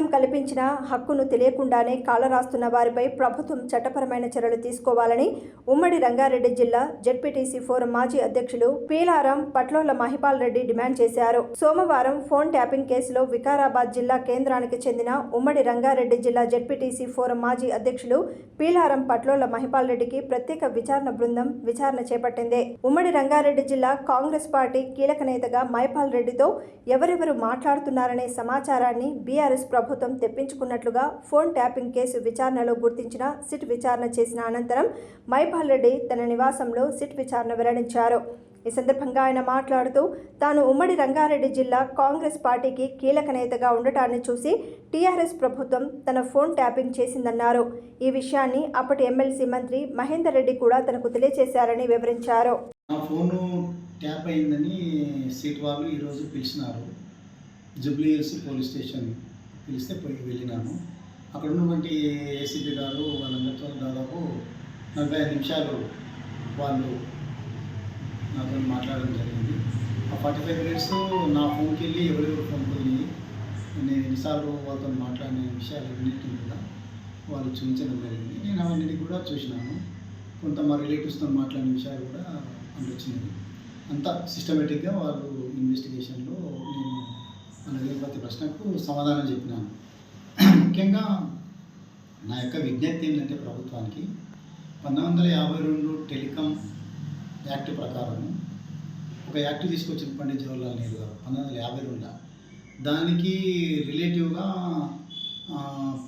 రాజ్యాంగం కల్పించిన హక్కును తెలియకుండానే కాలరాస్తున్న వారిపై ప్రభుత్వం చట్టపరమైన చర్యలు తీసుకోవాలని ఉమ్మడి రంగారెడ్డి జిల్లా జెడ్పీటీసీ ఫోరం మాజీ అధ్యక్షులు పీలారం పట్లోల మహిపాల్ రెడ్డి డిమాండ్ చేశారు. సోమవారం ఫోన్ ట్యాపింగ్ కేసులో వికారాబాద్ జిల్లా కేంద్రానికి చెందిన ఉమ్మడి రంగారెడ్డి జిల్లా జెడ్పీటీసీ ఫోరం మాజీ అధ్యక్షులు పీలారం పట్లోల మహిపాల్ రెడ్డికి ప్రత్యేక విచారణ బృందం విచారణ చేపట్టింది. ఉమ్మడి రంగారెడ్డి జిల్లా కాంగ్రెస్ పార్టీ కీలక నేతగా మైపాల్ రెడ్డితో ఎవరెవరు మాట్లాడుతున్నారనే సమాచారాన్ని బీఆర్ఎస్ ప్రభుత్వం తెప్పించుకున్నట్లుగా ఫోన్ ట్యాపింగ్ కేసు విచారణలో గుర్తించిన సిట్ విచారణ చేసిన అనంతరం మైపాల్ రెడ్డి తన నివాసంలో సిట్ విచారణ వెల్లడించారు. ఈ సందర్భంగా ఆయన మాట్లాడుతూ తాను ఉమ్మడి రంగారెడ్డి జిల్లా కాంగ్రెస్ పార్టీకి కీలక నేతగా ఉండటాన్ని చూసి టీఆర్ఎస్ ప్రభుత్వం తన ఫోన్ ట్యాపింగ్ చేసిందన్నారు. ఈ విషయాన్ని అప్పటి ఎమ్మెల్సీ మంత్రి మహేందర్ రెడ్డి కూడా తనకు తెలియజేశారని వివరించారు. ఫోను ట్యాప్ అయిందని సీట్ వాళ్ళు ఈరోజు పిలిచినారు. జూబ్లీ పోలీస్ స్టేషన్ పిలిస్తే పోయి వెళ్ళినాను అక్కడ ఉన్నటువంటి ఏసీపీ గారు వాళ్ళందరితో దాదాపు నలభై ఐదు నిమిషాలు వాళ్ళు నాతో మాట్లాడడం జరిగింది. ఆ ఫార్టీ ఫైవ్ మినిట్స్ నా ఫోన్కి వెళ్ళి ఎవరెవరు ఫోన్ పోయి నేను ఎన్నిసార్లు వాళ్ళతో మాట్లాడిన విషయాలు అన్నింటినీ కూడా వాళ్ళు చూపించడం జరిగింది. నేను అవన్నీ కూడా చూసినాను. కొంత మా రిలేటివ్స్తో మాట్లాడిన విషయాలు కూడా అందుచ్చినాయి అంతా సిస్టమేటిక్గా వాళ్ళు ఇన్వెస్టిగేషన్లో నేను ప్రశ్నకు సమాధానం చెప్పినాను. ముఖ్యంగా నా యొక్క విజ్ఞప్తి ఏంటంటే ప్రభుత్వానికి పంతొమ్మిది వందల యాభై రెండు టెలికాం యాక్ట్ ప్రకారం ఒక యాక్ట్ తీసుకొచ్చింది పండిత్ జవహర్లాల్ నెహ్రూ గారు పంతొమ్మిది వందల యాభై రెండులో దానికి రిలేటివ్గా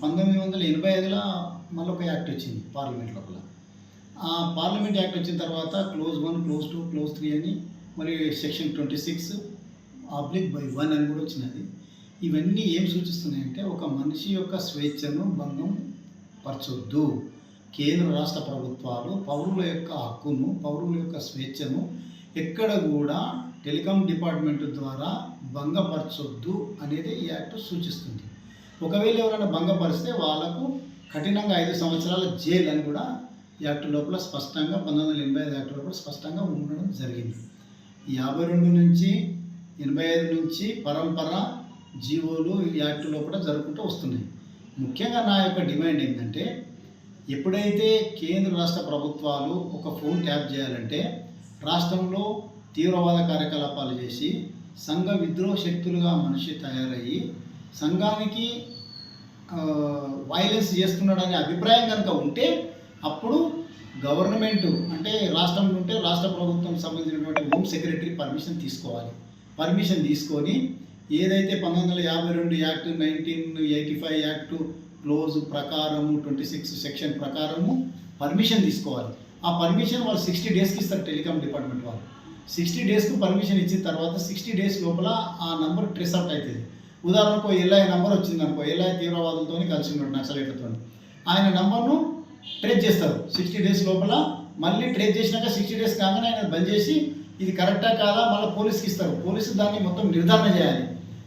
పంతొమ్మిది వందల ఎనభై ఐదులో మళ్ళీ ఒక యాక్ట్ వచ్చింది పార్లమెంట్ లోపల. ఆ పార్లమెంట్ యాక్ట్ వచ్చిన తర్వాత clause one clause two clause three అని మరి section twenty six oblique by one అని కూడా వచ్చినది. ఇవన్నీ ఏం సూచిస్తున్నాయంటే ఒక మనిషి యొక్క స్వేచ్ఛను భంగం పరచొద్దు కేంద్ర రాష్ట్ర ప్రభుత్వాలు పౌరుల యొక్క హక్కును పౌరుల యొక్క స్వేచ్ఛను ఎక్కడ కూడా టెలికాం డిపార్ట్మెంట్ ద్వారా భంగపరచొద్దు అనేది ఈ యాక్ట్ సూచిస్తుంది. ఒకవేళ ఎవరైనా భంగపరిస్తే వాళ్ళకు కఠినంగా ఐదు సంవత్సరాల జైలు అని కూడా ఈ యాక్ట్ లోపల స్పష్టంగా పంతొమ్మిది వందల ఎనభై ఐదు యాక్ట్ లోపల స్పష్టంగా ఉండడం జరిగింది. యాభై రెండు నుంచి ఎనభై ఐదు నుంచి పరంపర జీవోలు ఈ యాక్ట్ లోపల జరుపుకుంటూ వస్తున్నాయి. ముఖ్యంగా నా యొక్క డిమాండ్ ఏంటంటే ఎప్పుడైతే కేంద్ర రాష్ట్ర ప్రభుత్వాలు ఒక ఫోన్ ట్యాప్ చేయాలంటే రాష్ట్రంలో తీవ్రవాద కార్యకలాపాలు చేసి సంఘ విద్రోహ శక్తులుగా మనిషి తయారయ్యి సంఘానికి వైలెన్స్ చేస్తున్నాడనే అభిప్రాయం కనుక ఉంటే అప్పుడు గవర్నమెంట్ అంటే రాష్ట్రంలో ఉంటే రాష్ట్ర ప్రభుత్వం సంబంధించినటువంటి హోమ్ సెక్రటరీ పర్మిషన్ తీసుకోవాలి. పర్మిషన్ తీసుకొని ఏదైతే పంతొమ్మిది వందల యాభై రెండు act nineteen eighty five act clause ప్రకారము ట్వంటీ సిక్స్ సెక్షన్ ప్రకారము పర్మిషన్ తీసుకోవాలి. ఆ పర్మిషన్ వాళ్ళు సిక్స్టీ డేస్కి ఇస్తారు టెలికాం డిపార్ట్మెంట్ వాళ్ళు. సిక్స్టీ డేస్కు పర్మిషన్ ఇచ్చిన తర్వాత సిక్స్టీ డేస్ లోపల ఆ నెంబర్ ట్రెస్ అవుట్ అవుతుంది. ఉదాహరణకు ఎల్ఐ నెంబర్ వచ్చింది అనుకో ఎల్ఐ తీవ్రవాదులతో కలిసి ఉన్నాడు నక్సలైట్లతో ఆయన నెంబర్ను ట్రేస్ చేస్తారు. సిక్స్టీ డేస్ లోపల మళ్ళీ ట్రేస్ చేసినాక సిక్స్టీ డేస్ కాగానే ఆయన బంద్ చేసి ఇది కరెక్టా కాదా మళ్ళీ పోలీస్కి ఇస్తారు. పోలీసు దాన్ని మొత్తం నిర్ధారణ చేయాలి.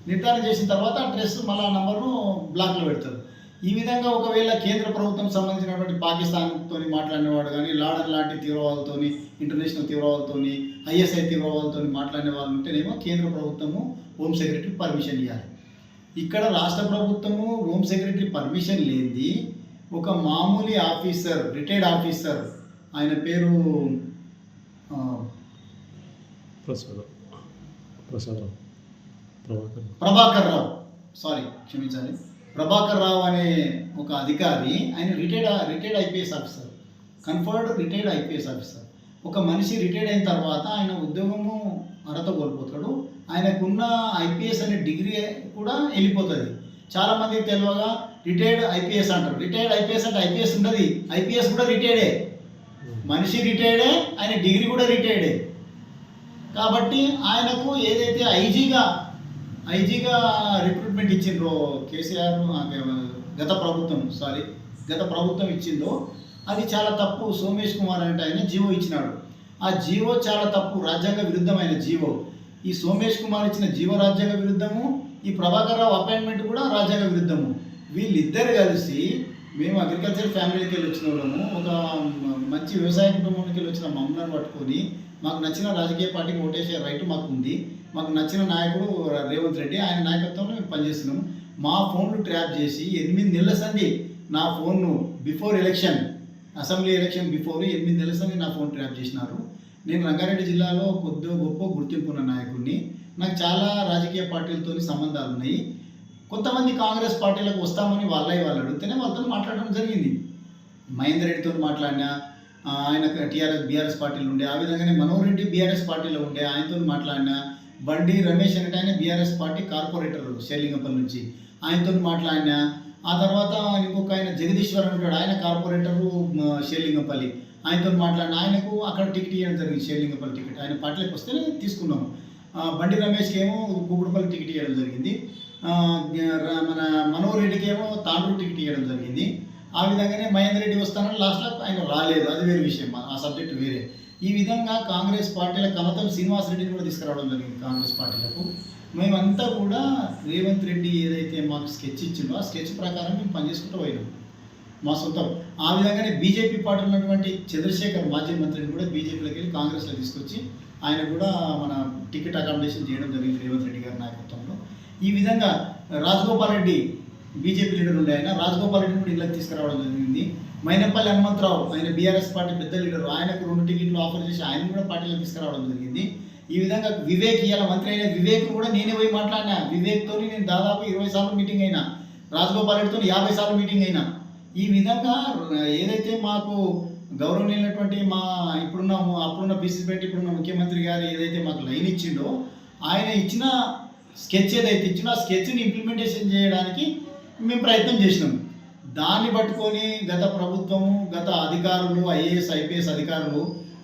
నిర్ధారణ చేసిన తర్వాత ఆ ట్రెస్ మళ్ళీ ఆ నంబర్ను బ్లాక్లో పెడతారు. ఈ విధంగా ఒకవేళ కేంద్ర ప్రభుత్వం సంబంధించినటువంటి పాకిస్తాన్తో మాట్లాడినవాడు కానీ లాడన్ లాంటి తీవ్రవాదులతో ఇంటర్నేషనల్ తీవ్రవాదులతో ఐఎస్ఐ తీవ్రవాదులతో మాట్లాడిన వాళ్ళు ఉంటేనేమో కేంద్ర ప్రభుత్వము హోమ్ సెక్రటరీ పర్మిషన్ ఇవ్వాలి ఇక్కడ రాష్ట్ర ప్రభుత్వము హోమ్ సెక్రటరీ పర్మిషన్ లేనిది ఒక మామూలు ఆఫీసర్ రిటైర్డ్ ఆఫీసర్ ఆయన పేరు ప్రసాదరావు ప్రసాదరావు ప్రభాకర్ రావు. సారీ క్షమించాలి. ప్రభాకర్ రావు అనే ఒక అధికారి ఆయన retired retired IPS officer conferred retired IPS officer ఒక మనిషి రిటైర్డ్ అయిన తర్వాత ఆయన ఉద్యోగము అర్హత కోల్పోతాడు ఆయనకున్న ఐపీఎస్ అనే డిగ్రీ కూడా వెళ్ళిపోతుంది. చాలామంది తెలియగా రిటైర్డ్ ఐపీఎస్ అంటారు. రిటైర్డ్ ఐపీఎస్ అంటే ఐపీఎస్ ఉండదు. ఐపీఎస్ కూడా రిటైర్డే మనిషి రిటైర్డే ఆయన డిగ్రీ కూడా రిటైర్డే కాబట్టి ఆయనకు ఏదైతే ఐజీగా ఐజీగా రిక్రూట్మెంట్ ఇచ్చిండ్రు కేసీఆర్ గత ప్రభుత్వం సారీ గత ప్రభుత్వం ఇచ్చిందో అది చాలా తప్పు. సోమేష్ కుమార్ అంటే ఆయన జీవో ఇచ్చినాడు. ఆ జీవో చాలా తప్పు. రాజ్యాంగ విరుద్ధమైన జీవో. ఈ సోమేష్ కుమార్ ఇచ్చిన జీవో రాజ్యాంగ విరుద్ధము ఈ ప్రభాకర్ రావు అపాయింట్మెంట్ కూడా రాజ్యాంగ విరుద్ధము. వీళ్ళిద్దరు కలిసి మేము అగ్రికల్చర్ ఫ్యామిలీకి వెళ్ళి వచ్చిన వాళ్ళము ఒక మంచి వ్యవసాయ కుటుంబానికి వెళ్ళి వచ్చిన మమ్మల్ని పట్టుకొని మాకు నచ్చిన రాజకీయ పార్టీకి ఓటేసే రైట్ మాకు ఉంది. మాకు నచ్చిన నాయకుడు రేవంత్ రెడ్డి. ఆయన నాయకత్వంలో మేము పనిచేస్తున్నాము. మా ఫోన్లు ట్రాప్ చేసి ఎనిమిది నెలల సంది నా ఫోన్ను before election assembly election before ఎనిమిది నెలల సంది నా ఫోన్ ట్రాప్ చేసినారు. నేను రంగారెడ్డి జిల్లాలో కొద్దిగా గొప్ప గుర్తింపు ఉన్న నాయకుడిని. నాకు చాలా రాజకీయ పార్టీలతో సంబంధాలు ఉన్నాయి కొంతమంది కాంగ్రెస్ పార్టీలకు వస్తామని వాళ్ళే వాళ్ళు అడిగితేనే వాళ్ళతో మాట్లాడడం జరిగింది. మహేందర్ రెడ్డితో మాట్లాడినా ఆయన టీఆర్ఎస్ బీఆర్ఎస్ పార్టీలో ఉండే ఆ విధంగానే మనోహర్ రెడ్డి బీఆర్ఎస్ పార్టీలో ఉండే ఆయనతో మాట్లాడినా బండి రమేష్ అంటే ఆయన బీఆర్ఎస్ పార్టీ కార్పొరేటర్ షేర్లింగపల్లి నుంచి. ఆయనతో మాట్లాడినా ఆ తర్వాత ఇంకొక ఆయన జగదీశ్వర్ ఉంటాడు ఆయన కార్పొరేటరు షేర్లింగపల్లి. ఆయనతో మాట్లాడిన ఆయనకు అక్కడ టికెట్ ఇవ్వడం జరిగింది షేర్లింగపల్లి టికెట్. ఆయన పార్టీలకు వస్తేనే తీసుకున్నాము. బండి రమేష్కి ఏమో కుకుడుపల్లి టికెట్ ఇవ్వడం జరిగింది మన మనోహర్ రెడ్డికి ఏమో తాండూరు టికెట్ ఇవ్వడం జరిగింది. ఆ విధంగానే మహేందర్ రెడ్డి వస్తానని లాస్ట్లో ఆయన రాలేదు. అది వేరే విషయం. ఆ సబ్జెక్ట్ వేరే. ఈ విధంగా కాంగ్రెస్ పార్టీల కమతం శ్రీనివాస్ రెడ్డిని కూడా తీసుకురావడం జరిగింది కాంగ్రెస్ పార్టీలకు. మేమంతా కూడా రేవంత్ రెడ్డి ఏదైతే మాకు స్కెచ్ ఇచ్చిండో ఆ స్కెచ్ ప్రకారం మేము పనిచేసుకుంటూ పోయినాం. మా సొంతం. ఆ విధంగానే బీజేపీ పార్టీ ఉన్నటువంటి చంద్రశేఖర్ మాజీ మంత్రిని కూడా బీజేపీలోకి వెళ్ళి కాంగ్రెస్లో తీసుకొచ్చి ఆయన కూడా మన టికెట్ అకామిడేషన్ చేయడం జరిగింది రేవంత్ రెడ్డి గారి నాయకత్వంలో. ఈ విధంగా రాజగోపాల్ రెడ్డి బీజేపీ లీడర్ ఉండే ఆయన రాజగోపాల్ రెడ్డిని కూడా ఇళ్ళకి తీసుకురావడం జరిగింది. మైనపల్లి హనుమంతరావు ఆయన బీఆర్ఎస్ పార్టీ పెద్ద లీడర్ ఆయనకు రెండు టికెట్లు ఆఫర్ చేసి ఆయన కూడా పార్టీలో తీసుకురావడం జరిగింది. ఈ విధంగా వివేక్ ఇవాళ మంత్రి అయిన వివేక్ కూడా నేనే పోయి మాట్లాడినా. వివేక్తో నేను దాదాపు ఇరవై సార్లు మీటింగ్ అయినా రాజగోపాల్ రెడ్డితో యాభై సార్లు మీటింగ్ అయినా. ఈ విధంగా ఏదైతే మాకు గౌరవనీయులైనటువంటి మా ఇప్పుడున్న అప్పుడున్న బీసీపేట ఇప్పుడున్న ముఖ్యమంత్రి గారు ఏదైతే మాకు లైన్ ఇచ్చిండో ఆయన ఇచ్చిన స్కెచ్ ఏదైతే ఇచ్చిన ఆ స్కెచ్ని ఇంప్లిమెంటేషన్ చేయడానికి మేము ప్రయత్నం చేసినాము దాన్ని పట్టుకొని గత ప్రభుత్వము గత అధికారులు ఐఏఎస్ ఐపీఎస్ అధికారులు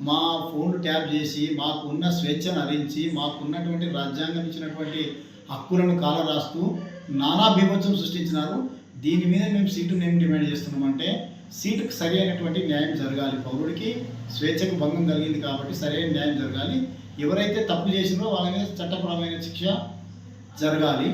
మా ఫోన్లు ట్యాప్ చేసి మాకున్న స్వేచ్ఛను హరించి మాకున్నటువంటి రాజ్యాంగం ఇచ్చినటువంటి హక్కులను కాలరాస్తూ నానా బీభత్సం సృష్టించినారు. దీని మీద మేము సీటును ఏం డిమాండ్ చేస్తున్నామంటే సీటుకు సరి అయినటువంటి న్యాయం జరగాలి. పౌరుడికి స్వేచ్ఛకు భంగం కలిగింది కాబట్టి సరైన న్యాయం జరగాలి. ఎవరైతే తప్పు చేసినో వాళ్ళ మీద చట్టపరమైన శిక్ష జరగాలి.